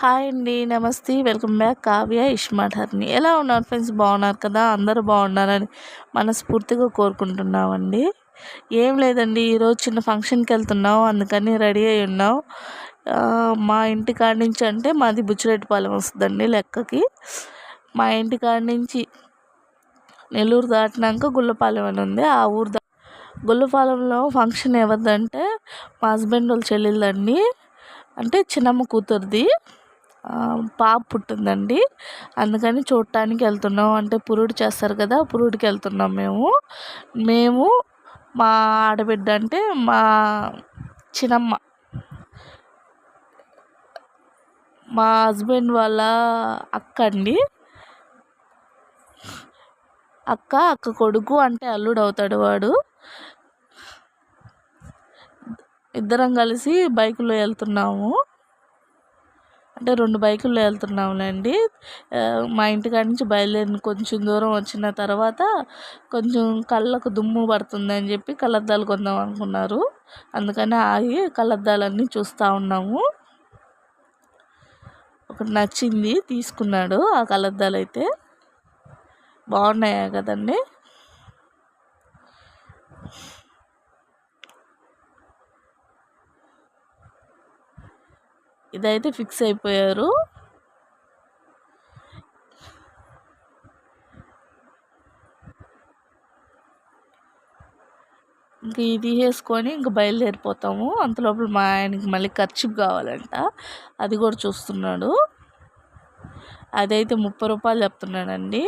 Hi అండి నమస్తే. Welcome back. Kavya iSmart Harini ఎలా ఉన్నారు ఫ్రెండ్స్? బాగున్నారు కదా? అందరూ బాగున్నారని మనస్ఫూర్తిగా కోరుకుంటున్నామండి. ఏం లేదండి ఈరోజు చిన్న ఫంక్షన్కి వెళ్తున్నాం. అందుకని రెడీ అయి ఉన్నాం. మా ఇంటి కాడి నుంచి అంటే మాది బుచ్చిరెడ్డిపాలెం వస్తుందండి లెక్కకి. మా ఇంటి కాడి నుంచి నెల్లూరు దాటినాక గుళ్ళపాలెం అని ఉంది. ఆ ఊరు దా గుళ్ళపాలెంలో ఫంక్షన్ ఎవరిదంటే మా హస్బెండ్ వాళ్ళ చెల్లెళ్ళండి. అంటే చిన్నమ్మ కూతురుది. పాప పుట్టిందండి. అందుకని చూడటానికి వెళ్తున్నాం. అంటే పురుడు చేస్తారు కదా పురుడికి వెళ్తున్నాం మేము. మేము మా ఆడబిడ్డ అంటే మా చిన్నమ్మ. మా హస్బెండ్ వాళ్ళ అక్క అండి. అక్క అక్క కొడుకు అంటే అల్లుడు అవుతాడు వాడు. ఇద్దరం కలిసి బైకులో వెళ్తున్నాము. అంటే రెండు బైకుల్లో వెళ్తున్నాంలేండి. మా ఇంటికాడ నుంచి బయలుదేరిన కొంచెం దూరం వచ్చిన తర్వాత కొంచెం కళ్ళకు దుమ్ము పడుతుందని చెప్పి కళ్ళద్దాలు కొందాం అనుకున్నారు. అందుకని ఆగి కళ్ళద్దాలన్నీ చూస్తూ ఉన్నాము. ఒకటి నచ్చింది తీసుకున్నాడు ఆ కళ్ళద్దాలు అయితే బాగున్నాయా కదండి? ఇదైతే ఫిక్స్ అయిపోయారు. ఇంక ఇది వేసుకొని ఇంక బయలుదేరిపోతాము. అంతలోపల మా ఆయనకి మళ్ళీ ఖర్చు కావాలంట. అది కూడా చూస్తున్నాడు. అదైతే ముప్పై రూపాయలు చెప్తున్నాడండి.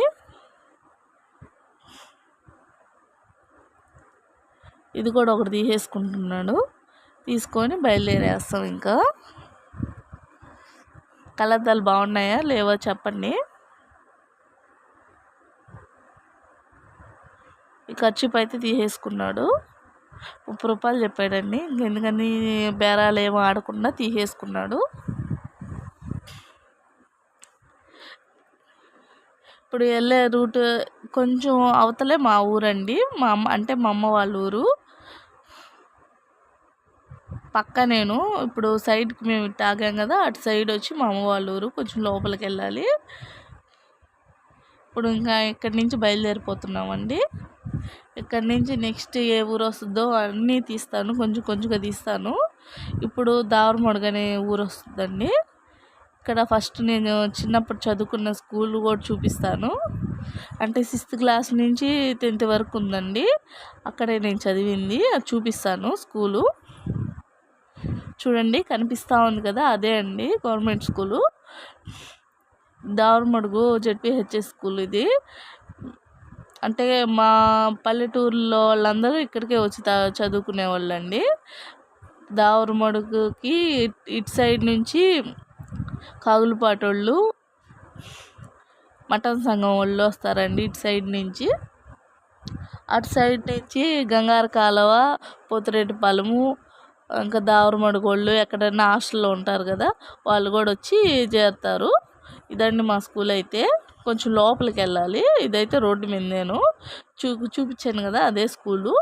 ఇది కూడా ఒకటి తీసేసుకుంటున్నాడు. తీసుకొని బయలుదేరేస్తాం ఇంకా. కలద్దాలు బాగున్నాయా? లేవో చెప్పండి. ఈ ఖర్చు అయితే తీసేసుకున్నాడు. ముప్పై రూపాయలు చెప్పాడండి. ఎందుకని బేరాలు ఏమో ఆడకుండా తీసేసుకున్నాడు. ఇప్పుడు వెళ్ళే రూట్ కొంచెం అవతలే మా ఊరండి. మా అమ్మ అంటే మా అమ్మ వాళ్ళ ఊరు. పక్క నేను ఇప్పుడు సైడ్కి మేము ఇటు ఆగాం కదా అటు సైడ్ వచ్చి మా అమ్మ వాళ్ళ ఊరు కొంచెం లోపలికి వెళ్ళాలి. ఇప్పుడు ఇంకా ఇక్కడి నుంచి బయలుదేరిపోతున్నామండి. ఇక్కడి నుంచి నెక్స్ట్ ఏ ఊరు వస్తుందో అన్నీ తీస్తాను కొంచెం కొంచెంగా తీస్తాను. ఇప్పుడు దావరమడుగు అనే ఊరు వస్తుందండి. ఇక్కడ ఫస్ట్ నేను చిన్నప్పుడు చదువుకున్న స్కూల్ కూడా చూపిస్తాను. అంటే సిక్స్త్ క్లాస్ నుంచి టెన్త్ వరకు ఉందండి. అక్కడే నేను చదివింది అది చూపిస్తాను స్కూలు. చూడండి కనిపిస్తూ ఉంది కదా అదే అండి government school. Davaramadugu ZPHS school ఇది. అంటే మా పల్లెటూరులో వాళ్ళందరూ ఇక్కడికే వచ్చి చదువుకునే వాళ్ళండి. దావరమడుగుకి ఇటు సైడ్ నుంచి కాగులపాటోళ్ళు మటన్ సంఘం వాళ్ళు వస్తారండి ఇటు సైడ్ నుంచి. అటు సైడ్ నుంచి గంగార కాలువ పోతిరెడ్డిపాలెము ఇంకా దావరమడుగోళ్ళు ఎక్కడైనా హాస్టల్లో ఉంటారు కదా వాళ్ళు కూడా వచ్చి చేస్తారు ఇదండి మా స్కూల్ అయితే. కొంచెం లోపలికి వెళ్ళాలి. ఇదైతే రోడ్డు మీద నేను చూ చూపించాను కదా అదే స్కూలు.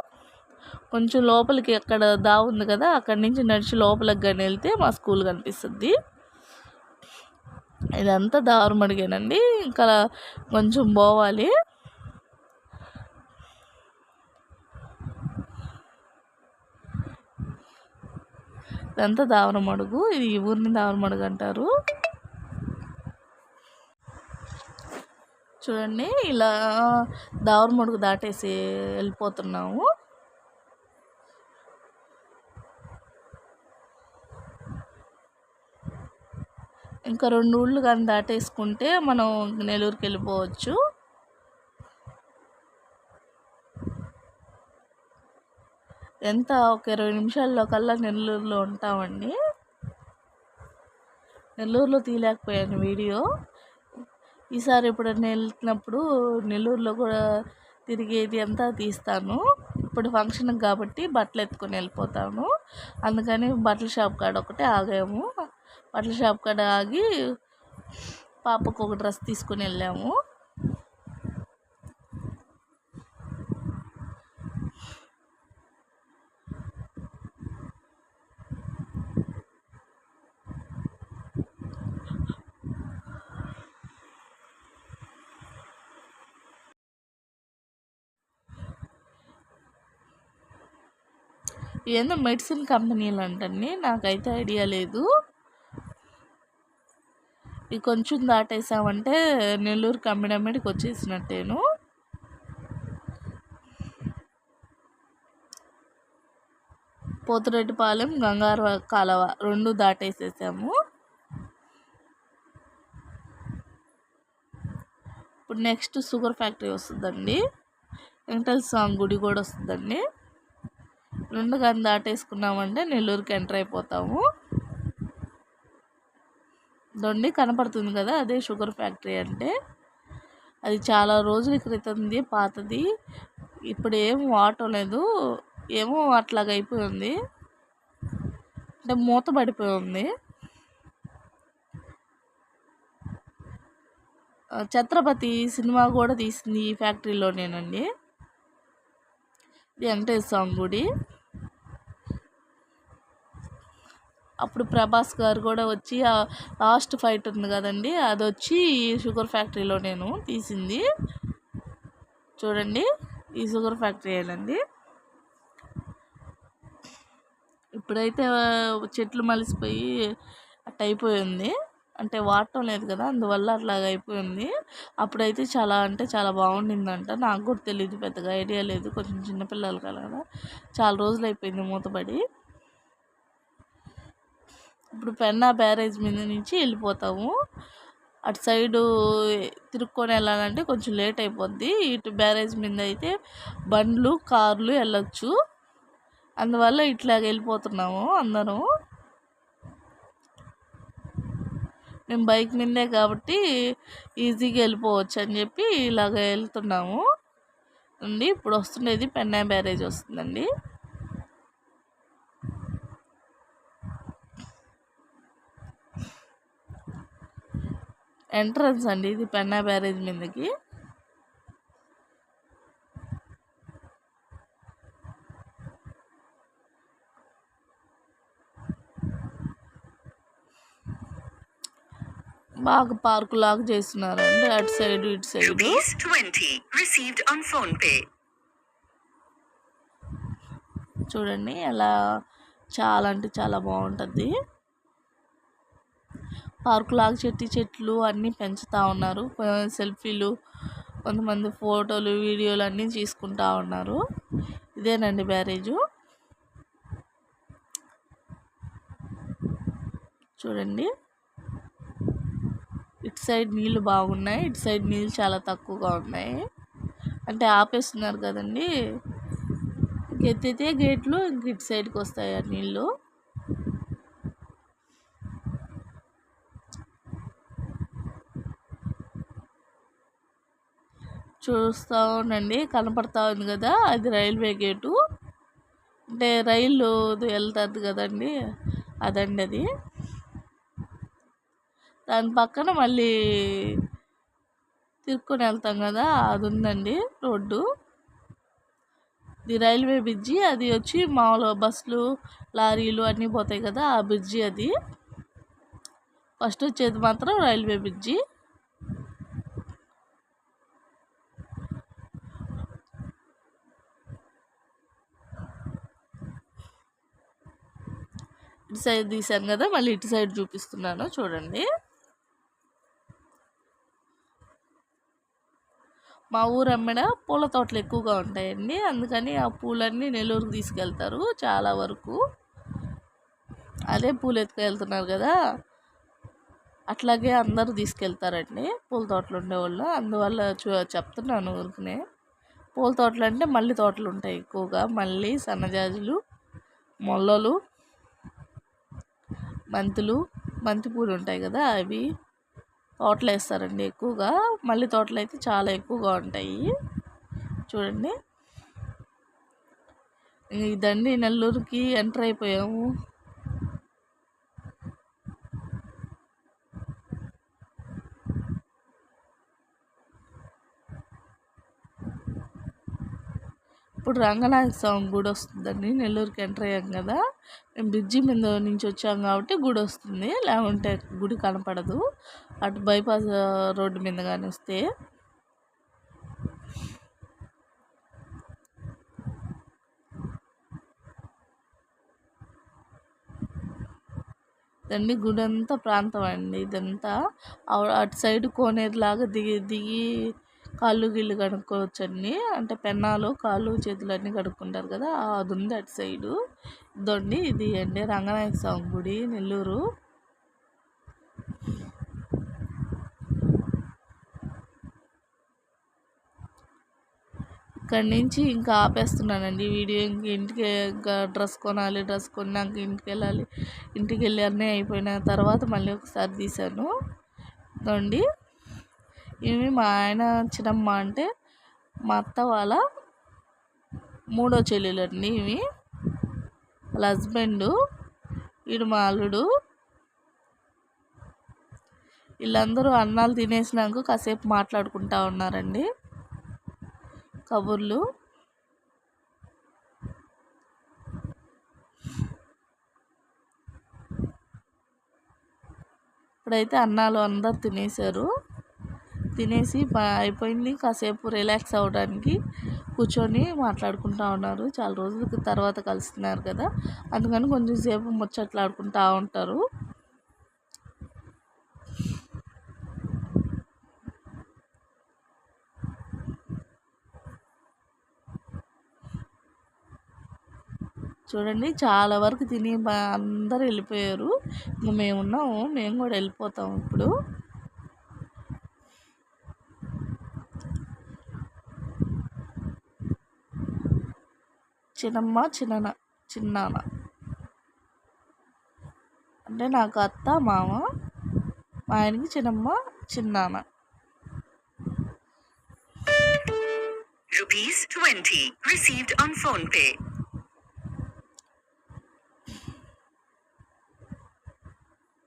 కొంచెం లోపలికి అక్కడ దా ఉంది కదా అక్కడి నుంచి నడిచి లోపలికి కానీ వెళ్తే మా స్కూల్ కనిపిస్తుంది. ఇదంతా దావరమడిగేనండి. ఇంకా కొంచెం పోవాలి. ఇదంతా దావరమడుగు ఇది ఈ ఊరిని దావరమడుగు అంటారు. చూడండి ఇలా దావరమడుగు దాటేసి వెళ్ళిపోతున్నాము. ఇంకా రెండు ఊళ్ళు కానీ దాటేసుకుంటే మనం నెల్లూరుకి వెళ్ళిపోవచ్చు. ఎంత? ఒక ఇరవై నిమిషాల్లో కల్లా నెల్లూరులో ఉంటామండి. నెల్లూరులో తీయలేకపోయాను వీడియో. ఈసారి ఎప్పుడన్నా వెళ్తున్నప్పుడు నెల్లూరులో కూడా తిరిగేది అంతా తీస్తాను. ఇప్పుడు ఫంక్షన్ కాబట్టి బట్టలు ఎత్తుకొని వెళ్ళిపోతాను. అందుకని బట్టల షాప్ కాడ ఒకటే ఆగాము. బట్టల షాప్ కాడ ఆగి పాపకు ఒక డ్రెస్ తీసుకుని వెళ్ళాము. ఏందో మెడిసిన్ కంపెనీలు అంటండి నాకైతే ఐడియా లేదు. ఇది కొంచెం దాటేసామంటే నెల్లూరు కమ్మిడమ్మిడికి వచ్చేసినట్టేను. పోతురెడ్డిపాలెం గంగార కాలవ రెండు దాటేసేసాము. ఇప్పుడు నెక్స్ట్ షుగర్ ఫ్యాక్టరీ వస్తుందండి. వెంకటేశ్వర స్వామి గుడి కూడా వస్తుందండి. రెండు కానీ దాటేసుకున్నామంటే నెల్లూరుకి ఎంటర్ అయిపోతాము. దొండి కనపడుతుంది కదా అదే షుగర్ ఫ్యాక్టరీ అంటే. అది చాలా రోజుల క్రితంది పాతది. ఇప్పుడు ఏం వాడటం లేదు. ఏమో అట్లాగ అయిపోయింది అంటే మూత పడిపోయి ఉంది. ఛత్రపతి సినిమా కూడా తీసింది ఈ ఫ్యాక్టరీలోనేనండి. ఇది వెంకటేశ్వర స్వామి గుడి. అప్పుడు ప్రభాస్ గారు కూడా వచ్చి లాస్ట్ ఫైట్ ఉంది కదండి అది వచ్చి షుగర్ ఫ్యాక్టరీలో నేను తీసింది. చూడండి ఈ షుగర్ ఫ్యాక్టరీ ఏనండి ఇప్పుడైతే చెట్లు మలిసిపోయి అట్ట అయిపోయింది అంటే వాడటం లేదు కదా అందువల్ల అట్లాగ అయిపోయింది అప్పుడైతే చాలా అంటే చాలా బాగుండిందంట. నాకు కూడా తెలియదు పెద్దగా ఐడియా లేదు కొంచెం చిన్నపిల్లలు కదా చాలా రోజులు అయిపోయింది మూతపడి. ఇప్పుడు పెన్నా బ్యారేజ్ మీద నుంచి వెళ్ళిపోతాము. అటు సైడు తిరుక్కొని వెళ్ళాలంటే కొంచెం లేట్ అయిపోద్ది. ఇటు బ్యారేజ్ మీద అయితే బండ్లు కార్లు వెళ్ళొచ్చు. అందువల్ల ఇట్లాగ వెళ్ళిపోతున్నాము అందరం. మేము బైక్ మీదే కాబట్టి ఈజీగా వెళ్ళిపోవచ్చు అని చెప్పి ఇలాగ వెళ్తున్నాము. అండి ఇప్పుడు వస్తుండేది పెన్నా బ్యారేజ్ వస్తుందండి. ఎంట్రన్స్ అండి ఇది పెన్నా బ్యారేజ్ మీదకి. బాగా పార్కు లాగా చేస్తున్నారండి. అటు సైడ్ ఇటు side. Rupees 20 received on phone pay. చూడండి అలా చాలా అంటే చాలా బాగుంటుంది. పార్కు లాగా చెట్టు చెట్లు అన్నీ పెంచుతూ ఉన్నారు. సెల్ఫీలు కొంతమంది ఫోటోలు వీడియోలు అన్నీ తీసుకుంటా ఉన్నారు. ఇదేనండి బ్యారేజు. చూడండి. ఇటు సైడ్ నీళ్ళు బాగున్నాయి ఇటు సైడ్ నీళ్ళు చాలా తక్కువగా ఉన్నాయి. అంటే ఆపేస్తున్నారు కదండి. ఎత్తితే గేట్లు ఇంక ఇటు సైడ్కి వస్తాయి ఆ నీళ్ళు చూస్తూ ఉండండి. కనపడతా ఉంది కదా అది రైల్వే గేటు. అంటే రైలు వెళ్తుంది కదండి అదండి అది. దాని పక్కన మళ్ళీ తిరుక్కొని వెళ్తాం కదా అది ఉందండి రోడ్డు. ఇది రైల్వే బ్రిడ్జి అది వచ్చి మామూలు బస్సులు లారీలు అన్నీ పోతాయి కదా ఆ బ్రిడ్జి అది. ఫస్ట్ వచ్చేది మాత్రం రైల్వే బ్రిడ్జి. ఇటు సైడ్ తీసాను కదా మళ్ళీ ఇటు సైడ్ చూపిస్తున్నాను చూడండి. మా ఊరు అమ్మిడ పూల తోటలు ఎక్కువగా ఉంటాయండి అందుకని ఆ పూలన్నీ నెల్లూరుకు తీసుకెళ్తారు చాలా వరకు. అదే పూలు ఎత్తుకెళ్తున్నారు కదా అట్లాగే అందరూ తీసుకెళ్తారండి పూల తోటలు ఉండేవాళ్ళు. అందువల్ల చూ చెప్తున్నాను ఊరికనే. పూల తోటలు అంటే మల్లి తోటలు ఉంటాయి ఎక్కువగా మల్లి సన్నజాజులు మొల్లలు బంతులు బంతిపూలు ఉంటాయి కదా అవి తోటలు వేస్తారండి ఎక్కువగా. మళ్ళీ తోటలు అయితే చాలా ఎక్కువగా ఉంటాయి. చూడండి. ఇదండి నెల్లూరుకి ఎంటర్ అయిపోయాము. ఇప్పుడు రంగనాథ స్వామి గుడి వస్తుందండి. నెల్లూరుకి ఎంటర్ అయ్యాం కదా. మేము బ్రిడ్జి మీద నుంచి వచ్చాం కాబట్టి గుడి వస్తుంది. లేకుంటే గుడి కనపడదు. అటు బైపాస్ రోడ్డు మీద కానీ వస్తే. దండి గుడంతా ప్రాంతం అండి. ఇదంతా అటు సైడ్ కోనేరులాగా దిగి దిగి కాళ్ళు గిళ్ళు కడుక్కోవచ్చండి. అంటే పెన్నాలు కాళ్ళు చేతులు అన్నీ కడుక్కుంటారు కదా అది ఉంది అటు సైడు. ఇదండి ఇది అండి రంగనాయక స్వామి గుడి నెల్లూరు. ఇక్కడి నుంచి ఇంకా ఆపేస్తున్నానండి వీడియో. ఇంక ఇంటికి ఇంకా డ్రెస్ కొనాలి డ్రెస్ కొన్నాక ఇంటికి వెళ్ళాలి. ఇంటికి వెళ్ళి అన్నీ అయిపోయిన తర్వాత మళ్ళీ ఒకసారి తీశాను. ఇదండి. ఇవి మా ఆయన చిన్నమ్మ అంటే మా అత్త వాళ్ళ మూడో చెల్లెలండి ఇవి. వాళ్ళ హస్బెండు వీడు మా అల్లుడు. వీళ్ళందరూ అన్నాలు తినేసినాక కాసేపు మాట్లాడుకుంటా ఉన్నారండి. కబుర్లు. ఇప్పుడైతే అన్నాలు అందరు తినేశారు. తినేసి అయిపోయింది. కాసేపు రిలాక్స్ అవ్వడానికి కూర్చొని మాట్లాడుకుంటూ ఉన్నారు. చాలా రోజుల తర్వాత కలుస్తున్నారు కదా. అందుకని కొంచెం సేపు ముచ్చట్లాడుకుంటూ ఉంటారు. చూడండి చాలా వరకు తిని బ- అందరూ వెళ్ళిపోయారు. ఇంకా మేము ఉన్నాము మేము కూడా వెళ్ళిపోతాము ఇప్పుడు. చిన్నమ్మ చిన్న చిన్నాన్న అంటే నాకు అత్త మామ మా ఆయనకి చిన్నమ్మ చిన్నాన్న Rupees 20 received on phone pay.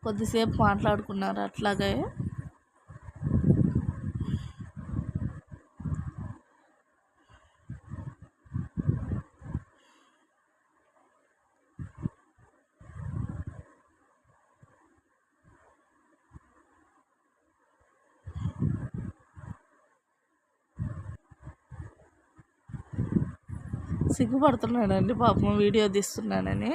కొద్దిసేపు మాట్లాడుకున్నారు అట్లాగే. సిగ్గుపడుతున్నాడండి పాపం వీడియో తీస్తున్నానని.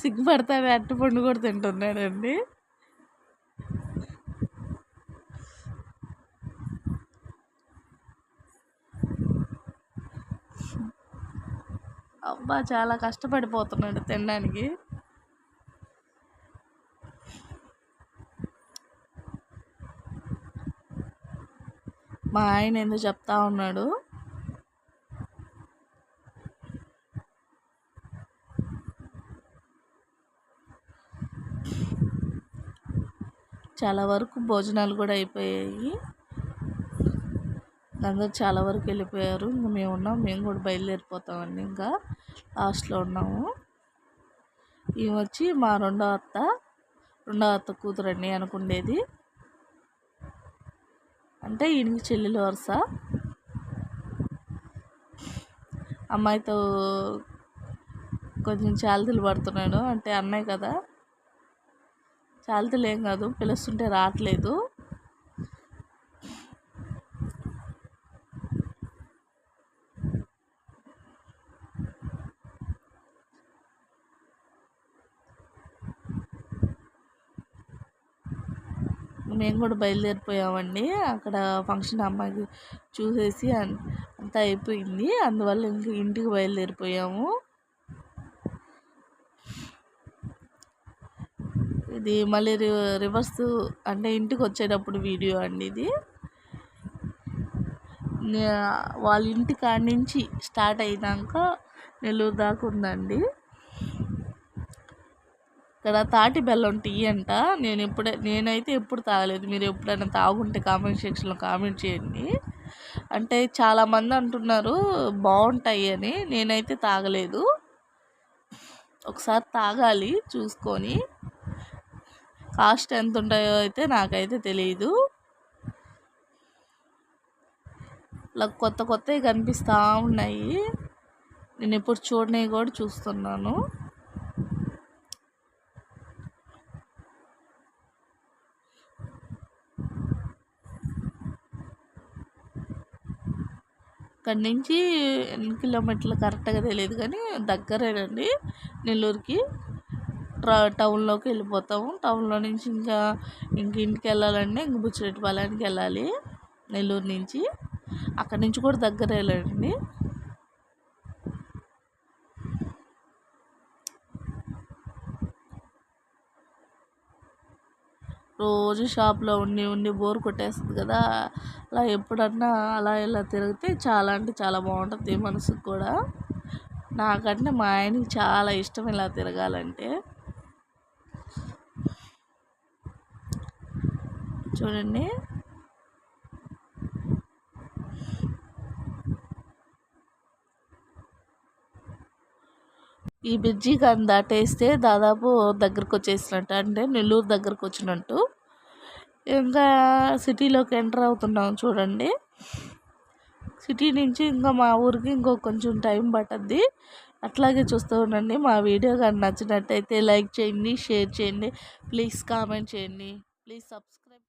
సిగ్గుపడతాడు అట్టు పండు కూడా తింటున్నాడండి. అబ్బా చాలా కష్టపడిపోతున్నాడు తినడానికి. మా ఆయన ఎందుకు చెప్తా ఉన్నాడు. చాలా వరకు భోజనాలు కూడా అయిపోయాయి. అందరూ చాలా వరకు వెళ్ళిపోయారు. ఇంకా మేము ఉన్నాం. మేము కూడా బయలుదేరిపోతామండి ఇంకా. లాస్ట్లో ఉన్నాము. ఈమె వచ్చి మా రెండో అత్త రెండో అత్త కూతురండి అనుకుండేది. అంటే ఈయనకి చెల్లెలు వరుస. అమ్మాయితో కొంచెం చాలతలు పడుతున్నాడు. అంటే అన్నయ్య కదా. చాలతలు ఏం కాదు. పిలుస్తుంటే రావట్లేదు. మేము కూడా బయలుదేరిపోయామండి. అక్కడ ఫంక్షన్ అమ్మాయికి చూసేసి అంతా అయిపోయింది. అందువల్ల ఇంక ఇంటికి బయలుదేరిపోయాము. ఇది మళ్ళీ రి రివర్స్ అంటే ఇంటికి వచ్చేటప్పుడు వీడియో అండి ఇది. వాళ్ళ ఇంటి కాడి నుంచి స్టార్ట్ అయినాక నెల్లూరు దాకా ఉందండి. ఇక్కడ తాటి బెల్లం టీ అంట. నేను ఎప్పుడే నేనైతే ఎప్పుడు తాగలేదు. మీరు ఎప్పుడైనా తాగుంటే కామెంట్ సెక్షన్లో కామెంట్ చేయండి. అంటే చాలామంది అంటున్నారు బాగుంటాయి అని. నేనైతే తాగలేదు. ఒకసారి తాగాలి చూసుకొని. కాస్ట్ ఎంత ఉంటాయో అయితే నాకైతే తెలియదు ఇలా కొత్త కొత్తవి కనిపిస్తూ ఉన్నాయి. నేను ఎప్పుడు చూడనివి కూడా చూస్తున్నాను. అక్కడి నుంచి ఎన్ని కిలోమీటర్లు కరెక్ట్గా తెలియదు కానీ దగ్గరేనండి నెల్లూరుకి. ట్రా టౌన్లోకి వెళ్ళిపోతాము. టౌన్లో నుంచి ఇంకా ఇంక ఇంటికి వెళ్ళాలంటే ఇంక బుచ్చిరెడ్డిపాలెంకి వెళ్ళాలి నెల్లూరు నుంచి. అక్కడి నుంచి కూడా దగ్గరేనండి రోజు షాప్లో ఉండి ఉండి బోర్ కొట్టేస్తుంది కదా. అలా ఎప్పుడన్నా అలా ఇలా తిరిగితే చాలా అంటే చాలా బాగుంటుంది మనసుకు కూడా. నాకంటే మా ఆయనకి చాలా ఇష్టం ఇలా తిరగాలంటే. చూడండి. ఈ బ్రిడ్జి కానీ దాటేస్తే దాదాపు దగ్గరకు వచ్చేసినట్టు అంటే నెల్లూరు దగ్గరకు వచ్చినట్టు ఇంకా సిటీలోకి ఎంటర్ అవుతున్నాం చూడండి. సిటీ నుంచి ఇంకా మా ఊరికి ఇంకో కొంచెం టైం పట్టద్ది. అట్లాగే చూస్తూ ఉండండి. మా వీడియో కానీ నచ్చినట్టయితే లైక్ చేయండి షేర్ చేయండి. ప్లీజ్ కామెంట్ చేయండి. Please subscribe